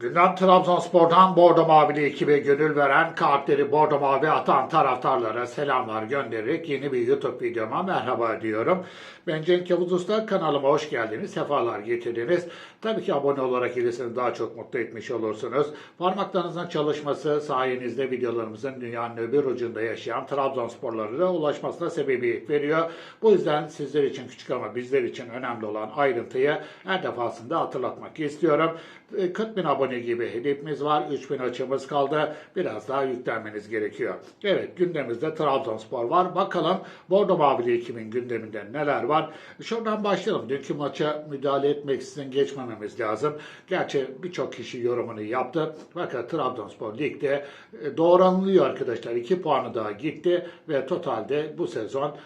Gündem Trabzonspor'dan Bordo Mavili ekibe gönül veren kalpleri Bordo Mavi atan taraftarlara selamlar göndererek yeni bir YouTube videoma merhaba diyorum. Ben Cenk Yavuz Usta kanalıma hoş geldiniz, sefalar getirdiniz. Tabii ki abone olarak ilisini daha çok mutlu etmiş olursunuz. Parmaklarınızın çalışması sayenizde videolarımızın dünyanın öbür ucunda yaşayan Trabzonsporlara ulaşmasına sebebiyet veriyor. Bu yüzden sizler için küçük ama bizler için önemli olan ayrıntıyı her defasında hatırlatmak istiyorum. E, 40 bin abone gibi hedefimiz var. 3 bin açığımız kaldı. Biraz daha yüklenmeniz gerekiyor. Evet gündemimizde Trabzonspor var. Bakalım Bordo Mavili ekibin gündeminde neler var? Şuradan başlayalım. Dünkü maça müdahale etmeksizin geçmememiz lazım. Gerçi birçok kişi yorumunu yaptı. Fakat Trabzonspor ligde e, doğranılıyor arkadaşlar. 2 puanı daha gitti ve totalde bu sezon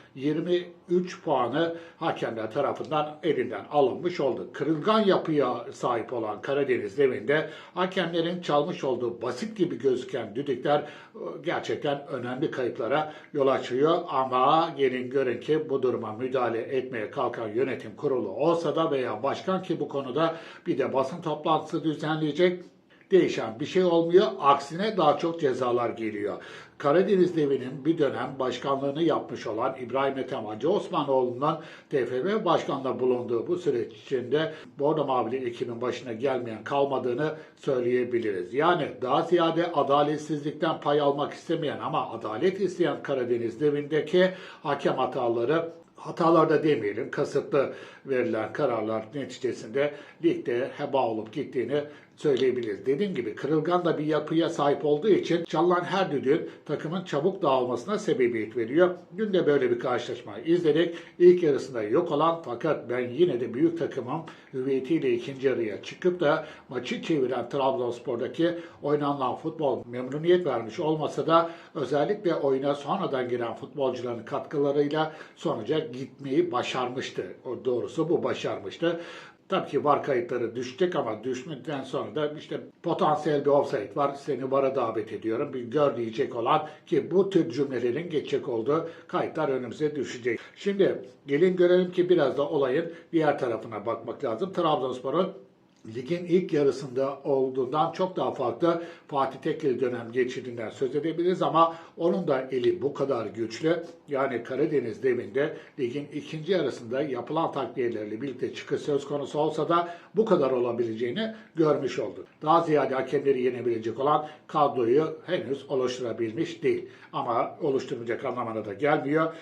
23 puanı hakemler tarafından elinden alınmış oldu. Kırılgan yapıya sahip olan Karadeniz devinde hakemlerin çalmış olduğu basit gibi gözüken düdükler e, gerçekten önemli kayıplara yol açıyor. Ama gelin görün ki bu duruma müdahale etmeye kalkan yönetim kurulu olsa da veya başkan ki bu konuda bir de basın toplantısı düzenleyecek değişen bir şey olmuyor. Aksine daha çok cezalar geliyor. Karadeniz Devi'nin bir dönem başkanlığını yapmış olan İbrahim Ethem Hacı Osmanoğlu'nun TFF başkanlığı bulunduğu bu süreç içinde Bordo Mavili ekibin başına gelmeyen kalmadığını söyleyebiliriz. Yani daha ziyade adaletsizlikten pay almak istemeyen ama adalet isteyen Karadeniz Devi'ndeki hakem hataları hatalarda demeyelim, kasıtlı verilen kararlar neticesinde ligde heba olup gittiğini söyleyebiliriz. Dediğim gibi kırılgan da bir yapıya sahip olduğu için çalınan her düdüğün takımın çabuk dağılmasına sebebiyet veriyor. Dün de böyle bir karşılaşma izledik. İlk yarısında yok olan fakat ben yine de büyük takımım hüviyetiyle ikinci yarıya çıkıp da maçı çeviren Trabzonspor'daki oynanılan futbol memnuniyet vermiş olmasa da özellikle oyuna sonradan giren futbolcuların katkılarıyla sonuca gitmeyi başarmıştı. O doğrusu bu başarmıştı. Tabii ki var kayıtları düşecek ama düşmeden sonra da işte potansiyel bir offside var. Seni VAR'a davet ediyorum. Bir gör diyecek olan ki bu tür cümlelerin geçecek olduğu kayıtlar önümüze düşecek. Şimdi gelin görelim ki biraz da olayın diğer tarafına bakmak lazım. Trabzonspor'un ligin ilk yarısında olduğundan çok daha farklı Fatih Tekke dönem geçirdiğinden söz edebiliriz ama onun da eli bu kadar güçlü. Yani Karadeniz devinde ligin ikinci yarısında yapılan takviyelerle birlikte çıkış söz konusu olsa da bu kadar olabileceğini görmüş olduk. Daha ziyade hakemleri yenebilecek olan kadroyu henüz oluşturabilmiş değil. Ama oluşturmayacak anlamına da gelmiyor.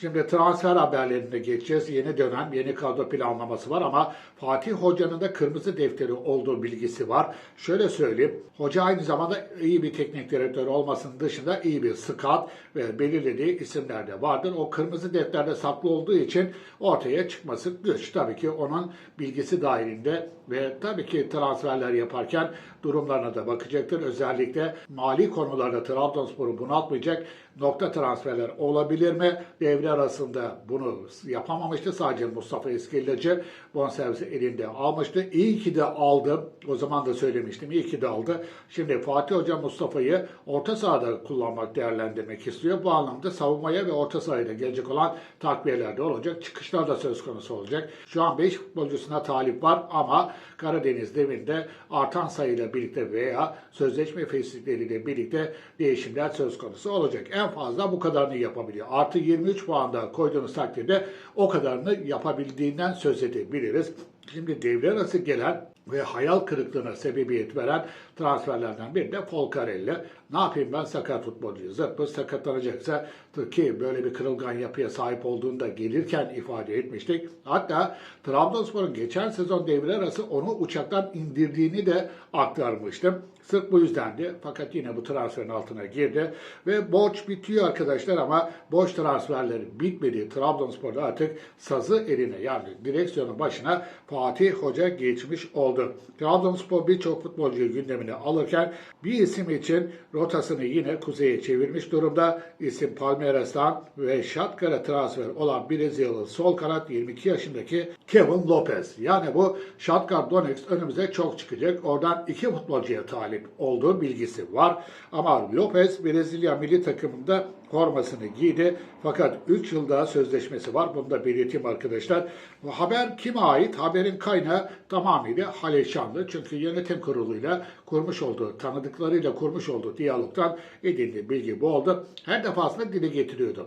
Şimdi transfer haberlerine geçeceğiz. Yeni dönem, yeni kadro planlaması var ama Fatih Hoca'nın da kırmızı defteri olduğu bilgisi var. Şöyle söyleyeyim, hoca aynı zamanda iyi bir teknik direktör olmasının dışında iyi bir scout ve belirlediği isimler de vardır. O kırmızı defterde saklı olduğu için ortaya çıkması güç. Tabii ki onun bilgisi dahilinde ve tabii ki transferler yaparken durumlarına da bakacaktır. Özellikle mali konularda Trabzonspor'u bunaltmayacak nokta transferler olabilir mi? Devre arasında bunu yapamamıştı. Sadece Mustafa Eskillacı bonservisi elinde almıştı. İyi ki de aldı. O zaman da söylemiştim. İyi ki de aldı. Şimdi Fatih Hoca Mustafa'yı orta sahada kullanmak, değerlendirmek istiyor. Bu anlamda savunmaya ve orta sahaya gelecek olan takviyeler de olacak. Çıkışlar da söz konusu olacak. Şu an 5 futbolcusuna talip var ama Karadeniz Demir'de artan sayıyla birlikte veya sözleşme fesihleriyle birlikte değişimler söz konusu olacak. En fazla bu kadarını yapabiliyor. Artı 23 puan da koyduğunuz takdirde o kadarını yapabildiğinden söz edebiliriz. Şimdi devre arası gelen ve hayal kırıklığına sebebiyet veren transferlerden biri de Folcarelli. Ne yapayım ben sakat futbolcuyu. Zırt pırt sakatlanacaksa ki böyle bir kırılgan yapıya sahip olduğunu da gelirken ifade etmiştik. Hatta Trabzonspor'un geçen sezon devre arası onu uçaktan indirdiğini de aktarmıştım. Sırf bu yüzdendi. Fakat yine bu transferin altına girdi. Ve borç bitiyor arkadaşlar ama borç transferleri bitmedi. Trabzonspor'da artık sazı eline yani direksiyonun başına Fatih Hoca geçmiş oldu. Trabzonspor birçok futbolcuyu gündemine alırken bir isim için rotasını yine kuzeye çevirmiş durumda. İsim Palmer Palmeiras'tan ve Shakhtar'a transfer olan Brezilyalı sol kanat 22 yaşındaki Kevin Lopez. Yani bu Shakhtar Donetsk önümüze çok çıkacak. Oradan iki futbolcuya talip olduğu bilgisi var. Ama Lopez Brezilya milli takımında formasını giydi. Fakat 3 yıl daha sözleşmesi var. Bunu da belirteyim arkadaşlar. Bu haber kime ait? Haberin kaynağı tamamıyla Halil. Çünkü yönetim kuruluyla kurmuş olduğu, tanıdıklarıyla kurmuş olduğu diyalogtan edindiği bilgi bu oldu. Her defasında dile getiriyordum.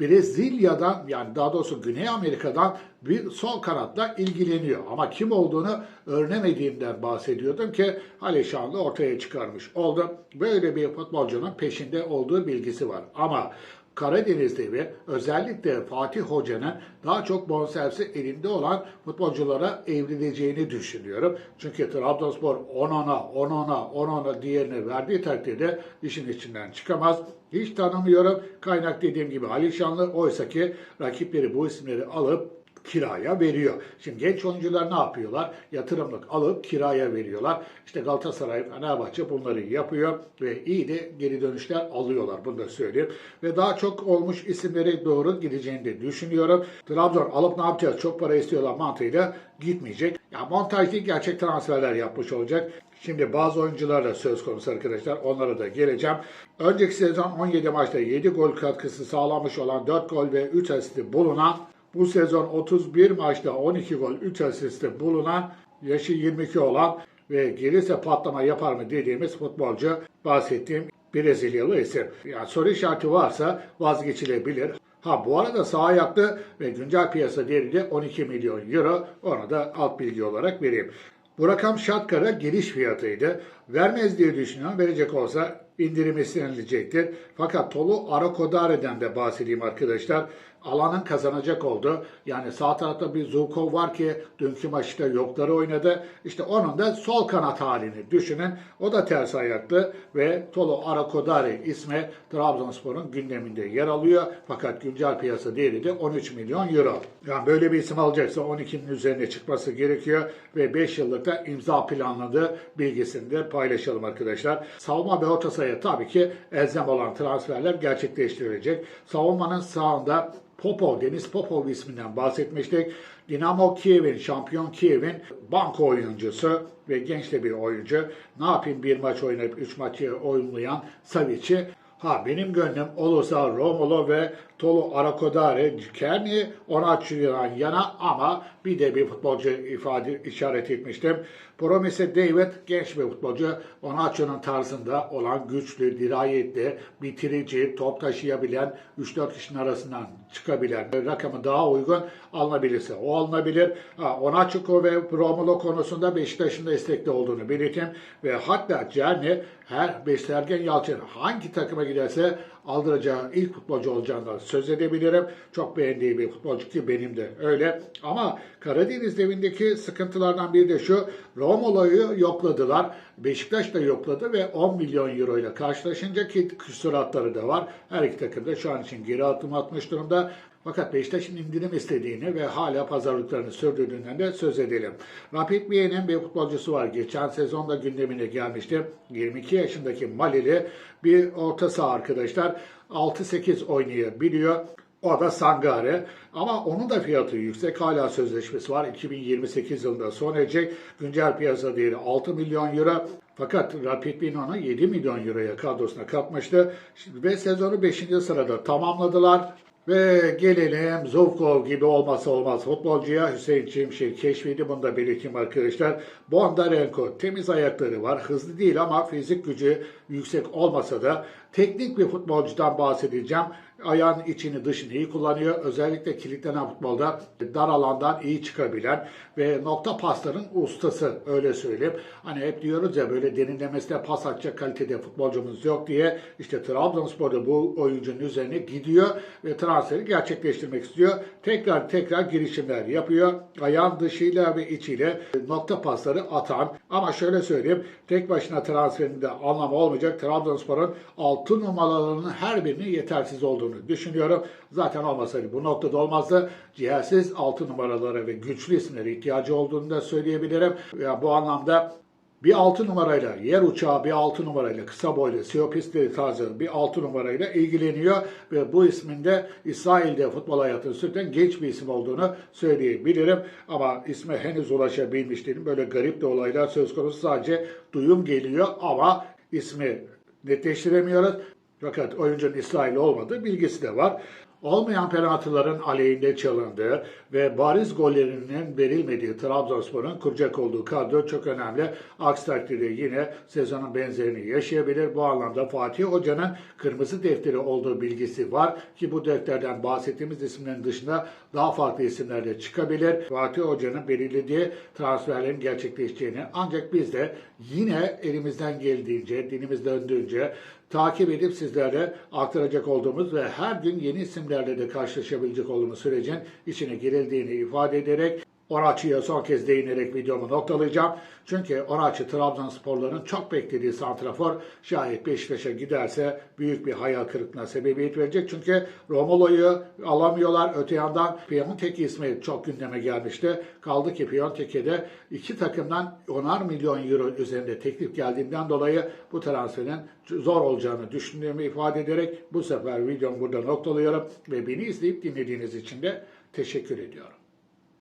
Brezilya'dan yani daha doğrusu Güney Amerika'dan bir sol kanatla ilgileniyor. Ama kim olduğunu öğrenemediğimden bahsediyordum ki Halil Şanlı ortaya çıkarmış oldu. Böyle bir futbolcunun peşinde olduğu bilgisi var. Ama Karadeniz'de ve özellikle Fatih Hoca'nın daha çok bonservisi elinde olan futbolculara evrileceğini düşünüyorum. Çünkü Trabzonspor 10-10'a, 10-10'a, 10-10'a diğerine verdiği takdirde işin içinden çıkamaz. Hiç tanımıyorum. Kaynak dediğim gibi Halil Şanlı. Oysa ki rakipleri bu isimleri alıp kiraya veriyor. Şimdi genç oyuncular ne yapıyorlar? Yatırımlık alıp kiraya veriyorlar. İşte Galatasaray, Fenerbahçe bunları yapıyor ve iyi de geri dönüşler alıyorlar. Bunu da söyleyeyim. Ve daha çok olmuş isimlere doğru gideceğini de düşünüyorum. Trabzon alıp ne yapacağız? Çok para istiyorlar mantığıyla gitmeyecek. Ya montaj değil gerçek transferler yapmış olacak. Şimdi bazı oyuncular da söz konusu arkadaşlar. Onlara da geleceğim. Önceki sezon 17 maçta 7 gol katkısı sağlamış olan 4 gol ve 3 asisti bulunan bu sezon 31 maçta 12 gol 3 asisti bulunan yaşı 22 olan ve gelirse patlama yapar mı dediğimiz futbolcu bahsettiğim Brezilyalı isim. Yani soru işareti varsa vazgeçilebilir. Ha bu arada sağ ayaklı ve güncel piyasa değeri de 12 milyon euro. Onu da alt bilgi olarak vereyim. Bu rakam Şatkar'a giriş fiyatıydı. Vermez diye düşünüyorum. Verecek olsa indirim istenilecektir. Fakat Tolu Arakodare'den de bahsedeyim arkadaşlar. Alanın kazanacak oldu. Yani sağ tarafta bir Zukov var ki dünkü maçta yokları oynadı. İşte onun da sol kanat halini düşünün. O da ters ayaklı ve Tolu Arakodare ismi Trabzonspor'un gündeminde yer alıyor. Fakat güncel piyasa değeri de 13 milyon euro. Yani böyle bir isim alacaksa 12'nin üzerine çıkması gerekiyor ve 5 yıllıkta imza planladığı bilgisini de paylaşalım arkadaşlar. Savunma ve orta sahaya tabii ki elzem olan transferler gerçekleştirilecek. Savunmanın sağında Popov, Deniz Popov isminden bahsetmiştik. Dinamo Kiev'in, şampiyon Kiev'in banko oyuncusu ve genç de bir oyuncu. Ne yapayım bir maç oynayıp üç maçı oynayan Savic'i Ha benim gönlüm olursa Romulo ve Tolu Arakodare, Kerni Onatçı'dan yana ama bir de bir futbolcu ifade işaret etmiştim. Promise David genç bir futbolcu. Onatçı'nın tarzında olan güçlü, dirayetli, bitirici, top taşıyabilen, 3-4 kişinin arasından çıkabilen, rakamı daha uygun alınabilirse o alınabilir. Ha, Onatçıko ve Romulo konusunda Beşiktaş'ın da istekli olduğunu belirteyim. Ve hatta Cerni her Beşiktaş Yalçın hangi takıma giderse aldıracağı ilk futbolcu olacağından söz edebilirim. Çok beğendiği bir futbolcu ki benim de öyle. Ama Karadeniz devindeki sıkıntılardan biri de şu. Romolo'yu yokladılar. Beşiktaş da yokladı ve 10 milyon euro ile karşılaşınca ki küsuratları da var. Her iki takım da şu an için geri adım atmış durumda. Fakat Beşiktaş'ın indirim istediğini ve hala pazarlıklarını sürdürdüğünden de söz edelim. Rapid Vien'in bir futbolcusu var. Geçen sezonda gündemine gelmişti. 22 yaşındaki Malili bir orta saha arkadaşlar. 6-8 oynayabiliyor. O da Sangare. Ama onun da fiyatı yüksek. Hala sözleşmesi var. 2028 yılında son edecek. Güncel piyasa değeri 6 milyon euro. Fakat Rapid Wien onu 7 milyon euroya kadrosuna katmıştı. Ve sezonu 5. sırada tamamladılar. Ve gelelim Zovkov gibi olmasa olmaz futbolcuya Hüseyin Çimşir keşfiydi. Bunu da belirteyim arkadaşlar. Bondarenko temiz ayakları var. Hızlı değil ama fizik gücü yüksek olmasa da teknik bir futbolcudan bahsedeceğim. Ayağın içini dışını iyi kullanıyor. Özellikle kilitlenen futbolda dar alandan iyi çıkabilen ve nokta pasların ustası öyle söyleyeyim. Hani hep diyoruz ya böyle derinlemesine pas atacak kalitede futbolcumuz yok diye. İşte Trabzonspor'da bu oyuncunun üzerine gidiyor ve transferi gerçekleştirmek istiyor. Tekrar tekrar girişimler yapıyor. Ayağın dışıyla ve içiyle nokta pasları atan ama şöyle söyleyeyim tek başına transferinde anlamı olmayacak. Trabzonspor'un 6 numaralarının her birinin yetersiz olduğunu düşünüyorum. Zaten olmasaydı bu noktada olmazdı. Ciğersiz 6 numaralara ve güçlü isimlere ihtiyacı olduğunu da söyleyebilirim. Ya bu anlamda bir 6 numarayla yer uçağı bir 6 numarayla kısa boylu Siyopistleri tarzı bir 6 numarayla ilgileniyor ve bu ismin de İsrail'de futbol hayatını sürdüren genç bir isim olduğunu söyleyebilirim. Ama isme henüz ulaşabilmiş değilim. Böyle garip de olaylar söz konusu sadece duyum geliyor ama ismi netleştiremiyoruz. Fakat oyuncunun İsrailli olmadığı bilgisi de var. Olmayan penaltıların aleyhinde çalındığı ve bariz gollerinin verilmediği Trabzonspor'un kuracak olduğu kadro çok önemli. Aksi takdirde yine sezonun benzerini yaşayabilir. Bu anlamda Fatih Hoca'nın kırmızı defteri olduğu bilgisi var ki bu defterden bahsettiğimiz isimlerin dışında daha farklı isimler de çıkabilir. Fatih Hoca'nın belirlediği transferlerin gerçekleşeceğini ancak biz de yine elimizden geldiğince, dilimiz döndüğünce takip edip sizlere aktaracak olduğumuz ve her gün yeni isimlerle de karşılaşabilecek olduğumuz sürecin içine girildiğini ifade ederek Onaçı'ya son kez değinerek videomu noktalayacağım. Çünkü Onaçı Trabzonsporların çok beklediği santrafor şayet Beşiktaş'a giderse büyük bir hayal kırıklığına sebebiyet verecek. Çünkü Romulo'yu alamıyorlar. Öte yandan Piontek ismi çok gündeme gelmişti. Kaldı ki Piontek'e de iki takımdan 10'ar milyon euro üzerinde teklif geldiğinden dolayı bu transferin zor olacağını düşündüğümü ifade ederek bu sefer videomu burada noktalıyorum ve beni izleyip dinlediğiniz için de teşekkür ediyorum.